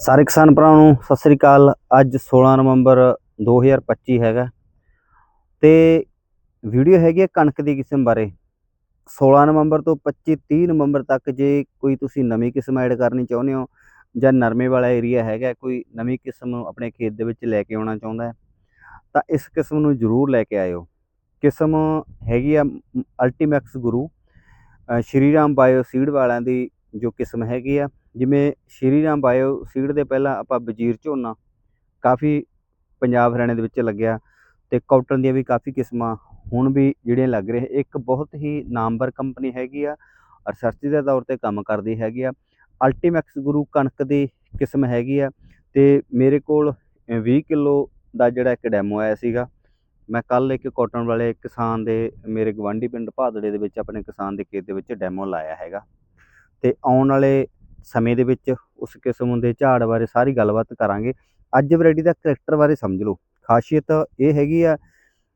ਸਾਰੇ ਕਿਸਾਨ ਭਰਾਵਾਂ ਨੂੰ ਸਤਿ ਸ੍ਰੀ ਅਕਾਲ। ਅੱਜ 16 ਨਵੰਬਰ 2025 ਹੈਗਾ। ਤੇ ਵੀਡੀਓ ਹੈਗੀ ਹੈ ਕਣਕ ਦੀ ਕਿਸਮ ਬਾਰੇ। 16 ਨਵੰਬਰ ਤੋਂ 25 30 ਨਵੰਬਰ ਤੱਕ ਜੇ ਕੋਈ ਤੁਸੀਂ ਨਵੀਂ ਕਿਸਮ ਐਡ ਕਰਨੀ ਚਾਹੁੰਦੇ ਹੋ ਜਾਂ ਨਰਮੇ ਵਾਲਾ ਏਰੀਆ ਹੈਗਾ, ਕੋਈ ਨਵੀਂ ਕਿਸਮ ਨੂੰ ਆਪਣੇ ਖੇਤ ਦੇ ਵਿੱਚ ਲੈ ਕੇ ਆਉਣਾ ਚਾਹੁੰਦਾ ਹੈ, ਤਾਂ ਇਸ ਕਿਸਮ ਨੂੰ ਜ਼ਰੂਰ ਲੈ ਕੇ ਆਇਓ। ਕਿਸਮ ਹੈਗੀ ਆ Ultimax Guru Shri Ram bio seed ਵਾਲਿਆਂ ਦੀ ਜੋ ਕਿਸਮ ਹੈਗੀ ਆ। ਜਿਵੇਂ ਸ਼੍ਰੀ ਰਾਮ ਬਾਇਓ ਸੀਡ ਦੇ ਪਹਿਲਾਂ ਆਪਾਂ ਵਜ਼ੀਰ ਝੋਨਾ ਕਾਫੀ ਪੰਜਾਬ ਹਰਿਆਣੇ ਦੇ ਵਿੱਚ ਲੱਗਿਆ ਤੇ ਕਾਟਨ ਦੀਆਂ ਵੀ ਕਾਫੀ ਕਿਸਮਾਂ ਹੁਣ ਵੀ ਜਿਹੜੀਆਂ ਲੱਗ ਰਹੇ ਇੱਕ ਬਹੁਤ ਹੀ ਨਾਮਵਰ ਕੰਪਨੀ ਹੈਗੀ ਆ ਰਿਸਰਚ ਦੇ ਤੌਰ ਤੇ ਕੰਮ ਕਰਦੀ ਹੈਗੀ ਆ। ਅਲਟੀਮੈਕਸ ਗੁਰੂ ਕਣਕ ਦੀ ਕਿਸਮ ਹੈਗੀ ਆ ਤੇ ਮੇਰੇ ਕੋਲ ਅ, 20 ਕਿਲੋ ਦਾ ਜਿਹੜਾ ਇੱਕ ਡੈਮੋ ਆਇਆ ਸੀਗਾ। ਮੈਂ ਕੱਲ ਇੱਕ ਕਾਟਨ ਵਾਲੇ ਕਿਸਾਨ ਦੇ ਮੇਰੇ ਗਵਾਂਢੀ ਪਿੰਡ ਭਾਦੜੇ ਦੇ ਵਿੱਚ ਆਪਣੇ ਕਿਸਾਨ ਦੇ ਖੇਤ ਦੇ ਵਿੱਚ ਡੈਮੋ ਲਾਇਆ ਹੈਗਾ। ਤੇ ਆਉਣ ਵਾਲੇ ਸਮੇਂ ਦੇ ਵਿੱਚ ਉਸ ਕਿਸਮ ਦੇ ਝਾੜ ਬਾਰੇ ਸਾਰੀ ਗੱਲਬਾਤ ਕਰਾਂਗੇ। ਅੱਜ ਵੈਰਾਈਟੀ ਦਾ ਕਰੈਕਟਰ ਬਾਰੇ ਸਮਝ ਲਓ। ਖਾਸੀਅਤ ਇਹ ਹੈਗੀ ਆ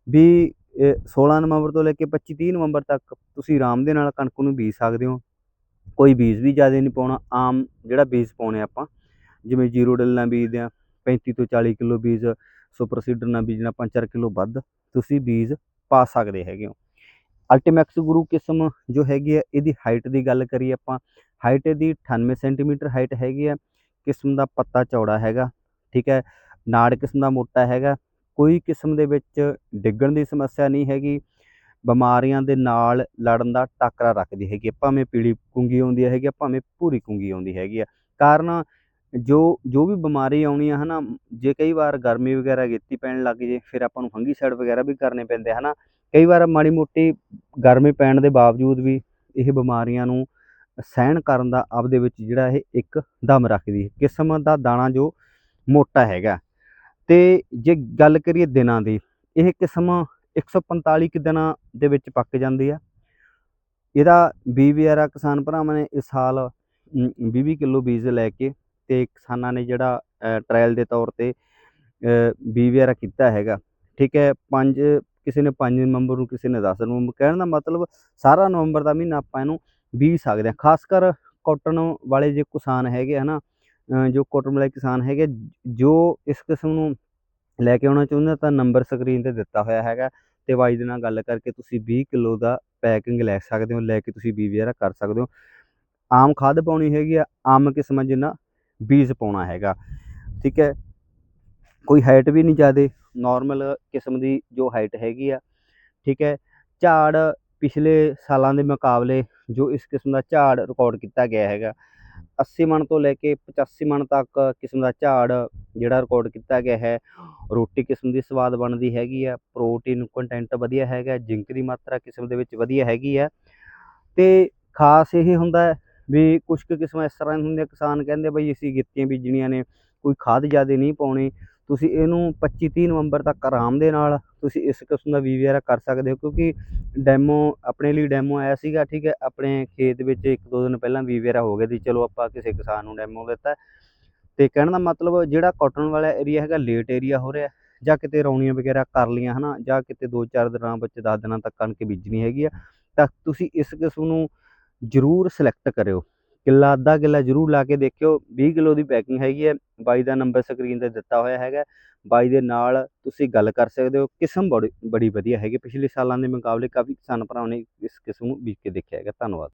ਵੀ ਇਹ 16 ਨਵੰਬਰ ਤੋਂ ਲੈ ਕੇ 25 30 ਨਵੰਬਰ ਤੱਕ ਤੁਸੀਂ ਆਰਾਮ ਦੇ ਨਾਲ ਕਣਕ ਨੂੰ ਬੀਜ ਸਕਦੇ ਹੋ। ਕੋਈ ਬੀਜ ਵੀ ਜ਼ਿਆਦਾ ਨਹੀਂ ਪਾਉਣਾ। ਆਮ ਜਿਹੜਾ ਬੀਜ ਪਾਉਣੇ ਆਪਾਂ, ਜਿਵੇਂ ਜੀਰੋ ਡਿਲ ਨਾਲ ਬੀਜਦੇ ਆ 35 ਤੋਂ 40 ਕਿਲੋ ਬੀਜ, ਸੁਪਰ ਸੀਡਰ ਨਾਲ ਬੀਜਣਾ 5-4 ਕਿਲੋ ਵੱਧ, ਤੁਸੀਂ ਬੀਜ ਪਾ ਸਕਦੇ ਹੈਗੇ ਹੋ। ਅਲਟੀਮੈਕਸ ਗੁਰੂ ਕਿਸਮ ਜੋ ਹੈਗੀ ਹੈ ਇਹਦੀ ਹਾਈਟ ਦੀ ਗੱਲ ਕਰੀਏ ਆਪਾਂ ਹਾਈਟ ਇਹਦੀ 98 ਸੈਂਟੀਮੀਟਰ ਹਾਈਟ ਹੈਗੀ ਹੈ ਕਿਸਮ ਦਾ ਪੱਤਾ ਚੌੜਾ ਹੈਗਾ ਠੀਕ ਹੈ ਨਾੜ ਕਿਸਮ ਦਾ ਮੋਟਾ ਹੈਗਾ ਕੋਈ ਕਿਸਮ ਦੇ ਵਿੱਚ ਡਿੱਗਣ ਦੀ ਸਮੱਸਿਆ ਨਹੀਂ ਹੈਗੀ ਬਿਮਾਰੀਆਂ ਦੇ ਨਾਲ ਲੜਨ ਦਾ ਟਾਕਰਾ ਰੱਖਦੀ ਹੈਗੀ ਭਾਵੇਂ ਪੀਲੀ ਕੁੰਗੀ ਆਉਂਦੀ ਹੈਗੀ ਹੈ, ਭਾਵੇਂ ਭੂਰੀ ਕੁੰਗੀ ਆਉਂਦੀ ਹੈਗੀ ਆ ਕਾਰਨ ਜੋ ਜੋ ਵੀ ਬਿਮਾਰੀ ਆਉਣੀ ਆ ਹਨਾ ਜੇ ਕਈ ਵਾਰ ਗਰਮੀ ਵਗੈਰਾ ਗੇਤੀ ਪੈਣ ਲੱਗ ਜੇ ਫਿਰ ਆਪਾਂ ਨੂੰ ਫੰਗੀਸਾਈਡ ਵਗੈਰਾ ਵੀ ਕਰਨੇ ਪੈਂਦੇ ਹਨਾ ਕਈ ਵਾਰ ਮਾੜੀ ਮੋਟੀ ਗਰਮੀ ਪੈਣ ਦੇ ਬਾਵਜੂਦ ਵੀ ਇਹ ਬਿਮਾਰੀਆਂ ਨੂੰ ਸਹਿਣ ਕਰਨ ਦਾ ਆਪਦੇ ਵਿੱਚ ਜਿਹੜਾ ਇਹ ਇੱਕ ਦਮ ਰੱਖਦੀ ਹੈ। ਕਿਸਮ ਦਾ ਦਾਣਾ ਜੋ ਮੋਟਾ ਹੈਗਾ। ਤੇ ਜੇ ਗੱਲ ਕਰੀਏ ਦਿਨਾਂ ਦੀ, ਇਹ ਕਿਸਮ 145 ਕੁ ਦਿਨਾਂ ਦੇ ਵਿੱਚ ਪੱਕ ਜਾਂਦੀ ਆ। ਇਹਦਾ ਬੀ ਵਗੈਰਾ ਕਿਸਾਨ ਭਰਾਵਾਂ ਨੇ ਇਸ ਸਾਲ 20 ਕਿਲੋ ਬੀਜ ਲੈ ਕੇ ਤੇ ਕਿਸਾਨਾਂ ਨੇ ਜਿਹੜਾ ਟ੍ਰਾਇਲ ਦੇ ਤੌਰ ਤੇ ਬੀ ਵਗੈਰਾ ਕੀਤਾ ਹੈਗਾ। ਠੀਕ ਹੈ, ਪੰਜ ਕਿਸੇ ਨੇ 5 ਨਵੰਬਰ ਨੂੰ ਕਿਸੇ ਨੇ 10 ਨਵੰਬਰ ਕਹਿਣ ਦਾ ਮਤਲਬ ਸਾਰਾ ਨਵੰਬਰ ਦਾ ਮਹੀਨਾ ਆਪਾਂ ਇਹਨੂੰ ਬੀਜ ਸਕਦੇ ਹਾਂ। ਖਾਸ ਕਰ ਕਾਟਨ ਵਾਲੇ ਜੇ ਕਿਸਾਨ ਹੈਗੇ ਹਨਾ ਅ, ਜੋ ਕਾਟਨ ਵਾਲੇ ਕਿਸਾਨ ਹੈਗੇ ਜੋ ਇਸ ਕਿਸਮ ਨੂੰ ਲੈ ਕੇ ਆਉਣਾ ਚਾਹੁੰਦੇ ਤਾਂ ਨੰਬਰ ਸਕਰੀਨ ਤੇ ਦਿੱਤਾ ਹੋਇਆ ਹੈਗਾ। ਤੇ ਬਾਈ ਦੇ ਨਾਲ ਗੱਲ ਕਰਕੇ ਤੁਸੀਂ 20 ਕਿਲੋ ਦਾ ਪੈਕਿੰਗ ਲੈ ਸਕਦੇ ਹੋ ਲੈ ਕੇ ਤੁਸੀਂ ਬੀ ਵਗੈਰਾ ਕਰ ਸਕਦੇ ਹੋ। ਆਮ ਖਾਦ ਪਾਉਣੀ ਹੈਗੀ ਆ ਆਮ ਕਿਸਮਾਂ ਜਿੰਨਾ ਬੀਜ ਪਾਉਣਾ ਹੈਗਾ। ਠੀਕ ਹੈ। ਕੋਈ ਹਾਈਟ ਵੀ ਨਹੀਂ ਜ਼ਿਆਦੇ ਨਾਰਮਲ ਕਿਸਮ ਦੀ ਜੋ ਹਾਈਟ ਹੈਗੀ ਆ, ਠੀਕ ਹੈ। ਝਾੜ ਪਿਛਲੇ ਸਾਲਾਂ ਦੇ ਮੁਕਾਬਲੇ ਜੋ ਇਸ ਕਿਸਮ ਦਾ ਝਾੜ ਰਿਕਾਰਡ ਕੀਤਾ ਗਿਆ ਹੈਗਾ 80 ਮਣ ਤੋਂ ਲੈ ਕੇ 85 ਮਣ ਤੱਕ ਕਿਸਮ ਦਾ ਝਾੜ ਜਿਹੜਾ ਰਿਕਾਰਡ ਕੀਤਾ ਗਿਆ ਹੈ, ਰੋਟੀ ਕਿਸਮ ਦੀ ਸਵਾਦ ਬਣਦੀ ਹੈਗੀ ਆ ਪ੍ਰੋਟੀਨ ਕੰਟੈਂਟ ਵਧੀਆ ਹੈਗਾ, ਜ਼ਿੰਕ ਦੀ ਮਾਤਰਾ ਕਿਸਮ ਦੇ ਵਿੱਚ ਵਧੀਆ ਹੈਗੀ ਆ। ਤੇ ਖਾਸ ਇਹ ਹੁੰਦਾ ਵੀ ਕੁਝ ਕੁ ਕਿਸਮਾਂ ਇਸ ਤਰ੍ਹਾਂ ਹੁੰਦੀਆਂ, ਕਿਸਾਨ ਕਹਿੰਦੇ ਬਈ ਅਸੀਂ ਗਿੱਤੀਆਂ ਬੀਜਣੀਆਂ ਨੇ, ਕੋਈ ਖਾਦ ਜ਼ਿਆਦਾ ਨਹੀਂ ਪਾਉਣੀ ਤੁਸੀਂ ਇਹਨੂੰ 25 30 ਨਵੰਬਰ ਤੱਕ ਆਰਾਮ ਦੇ ਨਾਲ ਤੁਸੀਂ ਇਸ ਕਿਸਮ ਦਾ ਬੀ ਵਗੈਰਾ ਕਰ ਸਕਦੇ ਹੋ, ਕਿਉਂਕਿ ਡੈਮੋ ਆਪਣੇ ਲਈ ਡੈਮੋ ਆਇਆ ਸੀਗਾ, ਠੀਕ ਹੈ, ਆਪਣੇ ਖੇਤ ਵਿੱਚ ਇੱਕ ਦੋ ਦਿਨ ਪਹਿਲਾਂ ਬੀ ਵਗੈਰਾ ਹੋ ਗਿਆ ਸੀ, ਚਲੋ ਆਪਾਂ ਕਿਸੇ ਕਿਸਾਨ ਨੂੰ ਡੈਮੋ ਦਿੱਤਾ। ਤੇ ਕਹਿਣ ਦਾ ਮਤਲਬ ਜਿਹੜਾ ਕਾਟਨ ਵਾਲਾ ਏਰੀਆ ਹੈਗਾ ਲੇਟ ਏਰੀਆ ਹੋ ਰਿਹਾ, ਜਾਂ ਕਿਤੇ ਰੌਣੀਆਂ ਵਗੈਰਾ ਕਰ ਲੀਆਂ ਹਨਾ, ਜਾਂ ਕਿਤੇ 2-4 ਦਿਨਾਂ ਵਿੱਚ 10 ਦਿਨਾਂ ਤੱਕ ਕਣਕ ਬੀਜਣੀ ਹੈਗੀ ਆ, ਤਾਂ ਤੁਸੀਂ ਇਸ ਕਿਸਮ ਨੂੰ ਜ਼ਰੂਰ ਸਿਲੈਕਟ ਕਰਿਓ। ਕਿੱਲਾ, ਅੱਧਾ ਕਿੱਲਾ ਜ਼ਰੂਰ ਲਾ ਕੇ ਦੇਖਿਓ। 20 ਕਿਲੋ ਦੀ ਪੈਕਿੰਗ ਹੈਗੀ ਹੈ। ਬਾਈ ਦਾ ਨੰਬਰ ਸਕਰੀਨ ਤੇ ਦਿੱਤਾ ਹੋਇਆ ਹੈਗਾ। ਬਾਈ ਦੇ ਨਾਲ ਤੁਸੀਂ ਗੱਲ ਕਰ ਸਕਦੇ ਹੋ। ਕਿਸਮ ਬੜੀ ਬੜੀ ਵਧੀਆ ਹੈਗੀ। ਪਿਛਲੇ ਸਾਲਾਂ ਦੇ ਮੁਕਾਬਲੇ ਕਾਫੀ ਕਿਸਾਨ ਭਰਾਵਾਂ ਨੇ ਇਸ ਕਿਸਮ ਨੂੰ ਬੀਜ ਕੇ ਦੇਖਿਆ ਹੈਗਾ। ਧੰਨਵਾਦ।